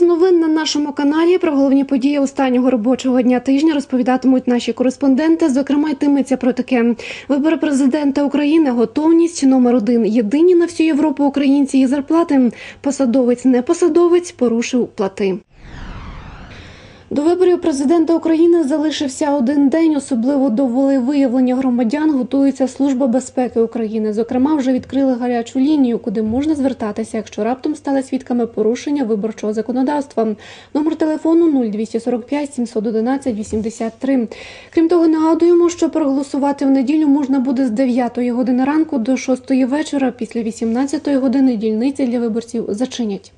Час новин на нашому каналі. Про головні події останнього робочого дня тижня розповідатимуть наші кореспонденти. Зокрема, йтиметься про таке: вибори президента України, готовність номер один. Єдині на всю Європу українці і зарплати. Посадовець, не посадовець, порушив плати. До виборів президента України залишився один день. Особливо до волевиявлення громадян готується служба безпеки України. Зокрема, вже відкрили гарячу лінію, куди можна звертатися, якщо раптом стали свідками порушення виборчого законодавства. Номер телефону 0245 711 83. Крім того, нагадуємо, що проголосувати в неділю можна буде з 9 години ранку до 6 вечора. Після 18 години дільниці для виборців зачинять.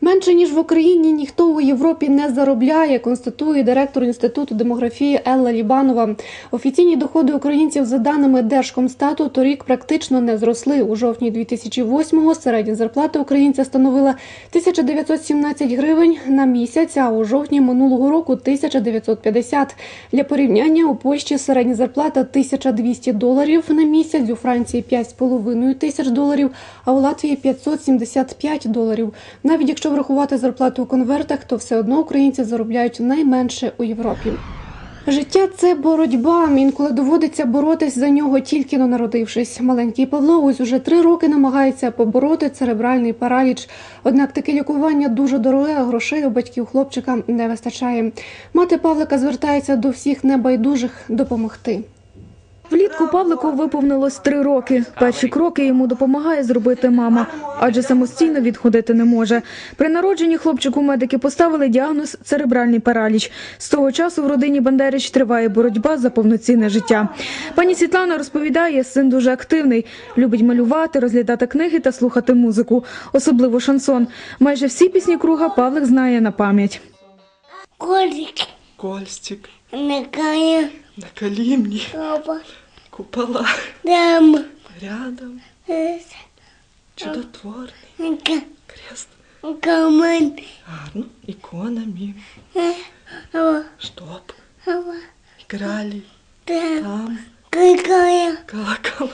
Менше ніж в Україні ніхто у Європі не заробляє, констатує директор інституту демографії Елла Лібанова. Офіційні доходи українців за даними Держкомстату торік практично не зросли. У жовтні 2008-го середня зарплата українця становила 1917 гривень на місяць. А у жовтні минулого року 1950. Для порівняння у Польщі середня зарплата 1200 доларів на місяць. У Франції 5,5 тисяч доларів, а у Латвії 575 доларів. Навіть якщо врахувати зарплату у конвертах, то все одно українці заробляють найменше у Європі. Життя це боротьба. Інколи доводиться боротись за нього тільки но народившись. Маленький Павло ось уже три роки намагається побороти церебральний параліч. Однак таке лікування дуже дороге, а грошей у батьків хлопчика не вистачає. Мати Павлика звертається до всіх небайдужих допомогти. Влітку Павлику виповнилось три роки. Перші кроки йому допомагає зробити мама, адже самостійно відходити не може. При народженні хлопчику медики поставили діагноз церебральний параліч. З того часу в родині Бандерич триває боротьба за повноцінне життя. Пані Світлана розповідає, син дуже активний, любить малювати, розглядати книги та слухати музику, особливо шансон. Майже всі пісні круга Павлик знає на пам'ять. Колик, Кольстик, накая, на калімні, капа, купола. Там. рядом, э, чудотворний крест. камен, Гарно, іконами, э, гралі, да, там, какая,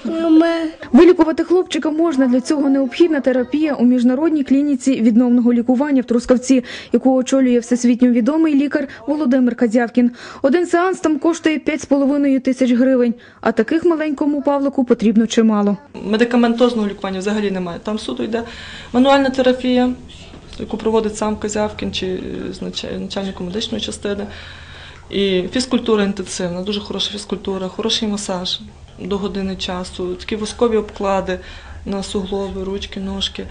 мама, Вилікувати хлопчика можна. Для цього необхідна терапія у міжнародній клініці відновного лікування в Трускавці, яку очолює всесвітньо відомий лікар Володимир Кадявкін. Один сеанс там коштує 5,5 тисяч гривень, а таких маленькому Павлику потрібно чимало. Медикаментозного лікування взагалі немає. Там суду йде мануальна терапія, яку проводить сам Козявкін чи е, начальником медичної частини. І фізкультура інтенсивна, дуже хороша фізкультура, хороший масаж до години часу, такі воскові обклади на суглоби, ручки, ножки.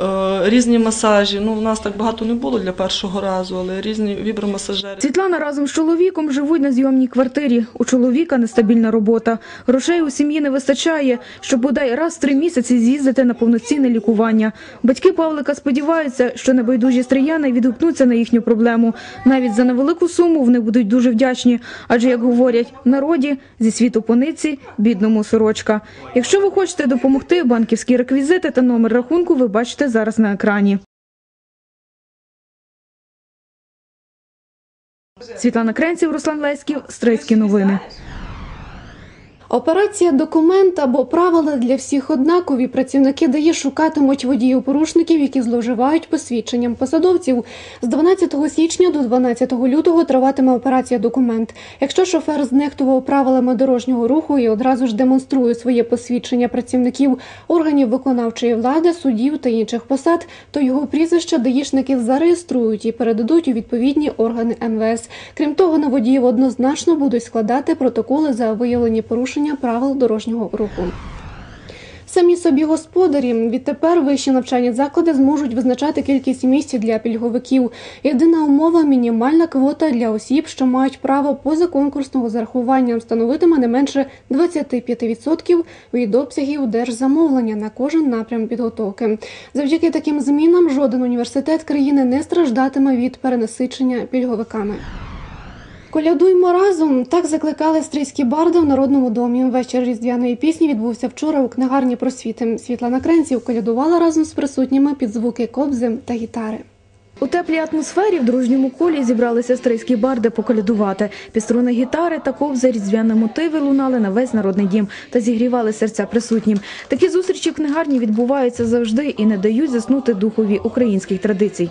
Е, Різні масажі. Ну, у нас так багато не було для першого разу, але різні вібромасажери. Світлана разом з чоловіком живуть на зйомній квартирі. У чоловіка нестабільна робота. Грошей у сім'ї не вистачає, щоб бодай раз в три місяці з'їздити на повноцінне лікування. Батьки Павлика сподіваються, що небайдужі стрияни відгукнуться на їхню проблему. Навіть за невелику суму вони будуть дуже вдячні. Адже, як говорять, в народі зі світу пониці бідному сорочка. Якщо ви хочете допомогти, банківські реквізити та номер рахунку ви бачите зараз на екрані. Світлана Кренців, Руслан Леськів, Стрийські новини. Операція документ або правила для всіх однакові. Працівники ДАІ шукатимуть водіїв порушників, які зловживають посвідченням посадовців. З 12 січня до 12 лютого триватиме операція документ. Якщо шофер знехтував правилами дорожнього руху і одразу ж демонструє своє посвідчення працівників органів виконавчої влади, судів та інших посад, то його прізвище даїшники зареєструють і передадуть у відповідні органи МВС. Крім того, на водіїв однозначно будуть складати протоколи за виявлені порушення правил дорожнього руху. Самі собі господарі відтепер вищі навчальні заклади зможуть визначати кількість місць для пільговиків. Єдина умова мінімальна квота для осіб, що мають право позаконкурсного зарахування, становитиме не менше 25% від обсягів держзамовлення на кожен напрям підготовки. Завдяки таким змінам жоден університет країни не страждатиме від перенасичення пільговиками. Колядуймо разом. Так закликали стрийські барди в народному домі. Вечір різдвяної пісні відбувся вчора у книгарні просвіти. Світлана Кренців колядувала разом з присутніми під звуки кобзи та гітари. У теплій атмосфері в дружньому колі зібралися стрийські барди поколядувати. Під струни гітари та ковза різдвяні мотиви лунали на весь народний дім та зігрівали серця присутнім. Такі зустрічі в книгарні відбуваються завжди і не дають заснути духові українських традицій.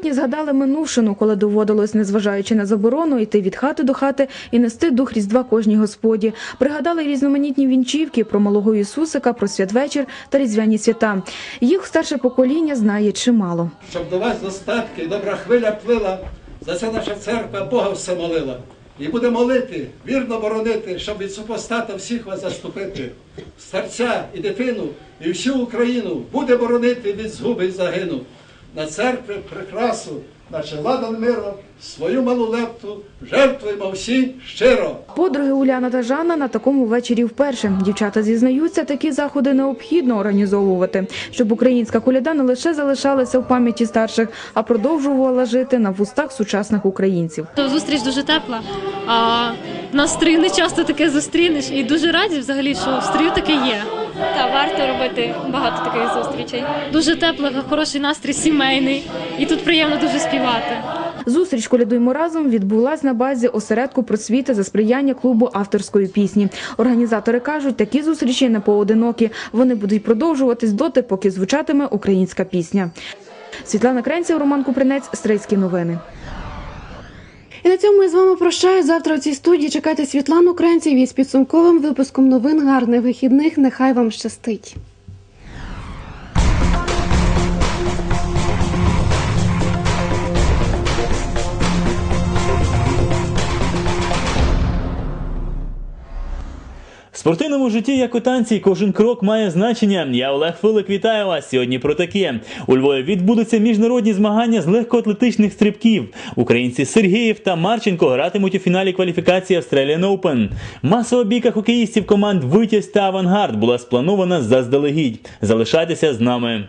Присутні згадали минувшину, коли доводилось, незважаючи на заборону, йти від хати до хати і нести дух різдва кожній господі. Пригадали різноманітні вінчівки про малого Ісусика, про святвечір та різдвяні свята. Їх старше покоління знає чимало. щоб до вас достатки, добра хвиля плила, за це наша церква Бога все молила. І буде молити, вірно боронити, щоб від супостата всіх вас заступити. Старця і дитину, і всю Україну буде боронити від згуби і загину. На церкви прикрасу, наче ладан миром, свою малу лепту жертвуємо всі щиро. Подруги Уляна та Жанна на такому вечорі вперше. Дівчата зізнаються, такі заходи необхідно організовувати, щоб українська коляда не лише залишалася в пам'яті старших, а продовжувала жити на вустах сучасних українців. Зустріч дуже тепла. А на стрию не часто таке зустрінеш. І дуже раді взагалі, що в стрію таке є. Та варто робити багато таких зустрічей. Дуже тепло, хороший настрій, сімейний. І тут приємно дуже співати. Зустріч «Колядуймо разом відбулась на базі осередку просвіти за сприяння клубу авторської пісні. Організатори кажуть, такі зустрічі не поодинокі. Вони будуть продовжуватись доти, поки звучатиме українська пісня. Світлана Кренців, Роман Купринець, Стрийські новини. І на цьому я з вами прощаю. Завтра у цій студії чекайте Світлану Кренців із підсумковим випуском новин гарних вихідних. Нехай вам щастить. Спортивному житті, як у танці, кожен крок має значення. Я Олег Филик, вітаю вас. Сьогодні про таке. У Львові відбудуться міжнародні змагання з легкоатлетичних стрибків. Українці Сергіїв та Марченко гратимуть у фіналі кваліфікації Australian Open. Масова бійка хокеїстів команд Витязь та Авангард була спланована заздалегідь. Залишайтеся з нами.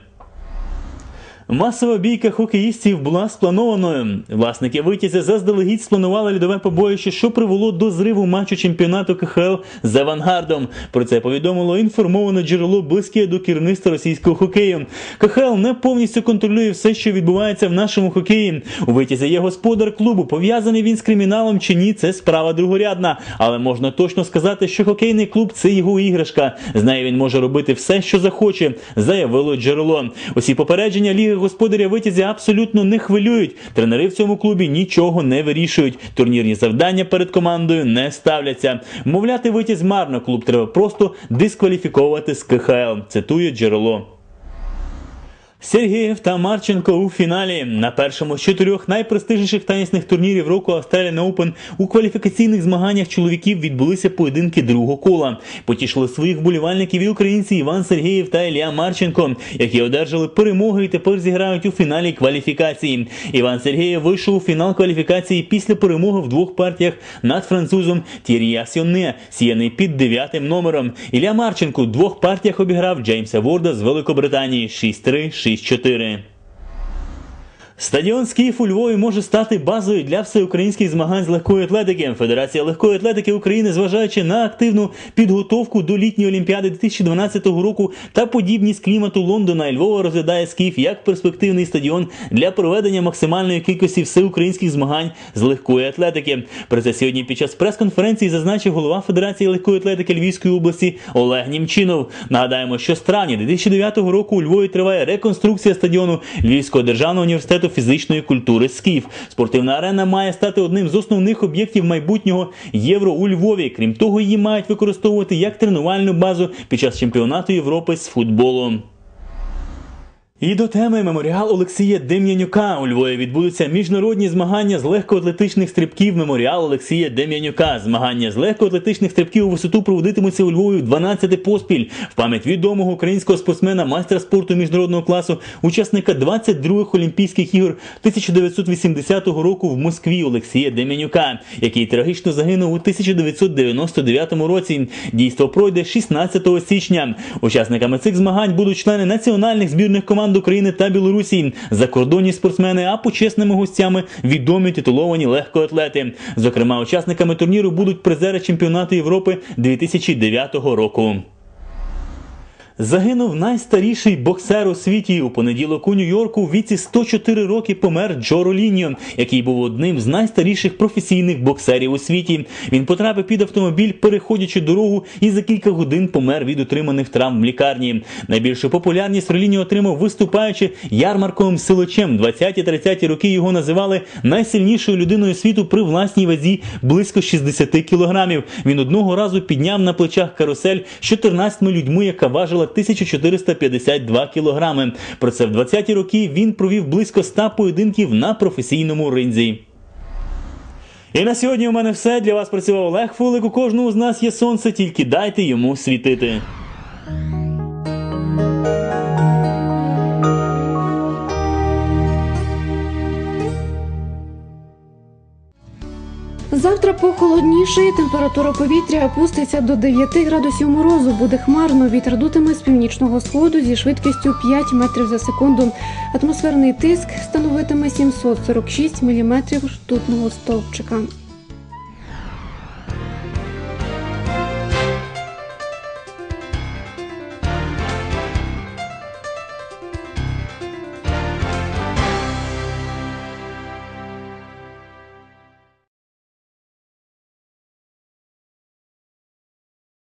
Масова бійка хокеїстів була спланованою. Власники витязя заздалегідь спланували льодове побоїще, що привело до зриву матчу чемпіонату КХЛ з авангардом. Про це повідомило інформоване джерело близьке до керівництва російського хокею. КХЛ не повністю контролює все, що відбувається в нашому хокеї. У витязі є господар клубу. Пов'язаний він з криміналом чи ні, це справа другорядна. Але можна точно сказати, що хокейний клуб це його іграшка. З нею він може робити все, що захоче, заявило джерело. Усі попередження ліги господаря витязі абсолютно не хвилюють. Тренери в цьому клубі нічого не вирішують. Турнірні завдання перед командою не ставляться. Мовляти витязь марно. Клуб треба просто дискваліфіковувати з КХЛ. Цитує джерело. Сергієв та Марченко у фіналі на першому з чотирьох найпрестижніших тенісних турнірів року Australian Open у кваліфікаційних змаганнях чоловіків відбулися поєдинки другого кола. Потішили своїх вболівальників і українці Іван Сергієв та Ілля Марченко, які одержали перемоги і тепер зіграють у фіналі кваліфікації. Іван Сергієв вийшов у фінал кваліфікації після перемоги в двох партіях над французом Тір'я Сьонне, сіяний під дев'ятим номером. Ілля Марченко у двох партіях обіграв Джеймса Ворда з Великобританії 6-3, 6-4. Стадіон Скіф у Львові може стати базою для всеукраїнських змагань з легкої атлетики. Федерація легкої атлетики України, зважаючи на активну підготовку до літньої олімпіади 2012 року та подібність клімату Лондона Львова, розглядає Скіф як перспективний стадіон для проведення максимальної кількості всеукраїнських змагань з легкої атлетики. Про це сьогодні під час прес-конференції зазначив голова Федерації легкої атлетики Львівської області Олег Німчинов. Нагадаємо, що з травня 2009 року у Львові триває реконструкція стадіону Львівського державного університету фізичної культури СКІФ. Спортивна арена має стати одним з основних об'єктів майбутнього євро у Львові. Крім того, її мають використовувати як тренувальну базу під час чемпіонату Європи з футболу. І до теми меморіал Олексія Дем'янюка. У Львові відбудуться міжнародні змагання з легкоатлетичних стрибків. Меморіал Олексія Дем'янюка. Змагання з легкоатлетичних стрибків у висоту проводитимуться у Львові в 12 поспіль. В пам'ять відомого українського спортсмена, майстра спорту міжнародного класу, учасника 22-х Олімпійських ігор 1980 року в Москві Олексія Дем'янюка, який трагічно загинув у 1999 році. Дійство пройде 16 січня. Учасниками цих змагань будуть члени національних збірних команд команд України та Білорусі, закордонні спортсмени, а почесними гостями відомі титуловані легкоатлети. Зокрема, учасниками турніру будуть призери чемпіонату Європи 2009 року. Загинув найстаріший боксер у світі. У понеділок у Нью-Йорку у віці 104 роки помер Джо Роліньо, який був одним з найстаріших професійних боксерів у світі. Він потрапив під автомобіль, переходячи дорогу, і за кілька годин помер від отриманих травм в лікарні. Найбільшу популярність Роліньо отримав виступаючи ярмарковим силачем. 20-30 роки його називали найсильнішою людиною світу при власній вазі близько 60 кілограмів. Він одного разу підняв на плечах карусель з 14 людьми, яка важила 1452 кілограми. Про це в 20-ті роки він провів близько 100 поєдинків на професійному ринзі. І на сьогодні у мене все. Для вас працював Олег Фулик. У кожного з нас є сонце, тільки дайте йому світити. Завтра похолодніше, температура повітря опуститься до 9 градусів морозу. Буде хмарно, вітер дутиме з північного сходу зі швидкістю 5 метрів за секунду. Атмосферний тиск становитиме 746 міліметрів ртутного стовпчика.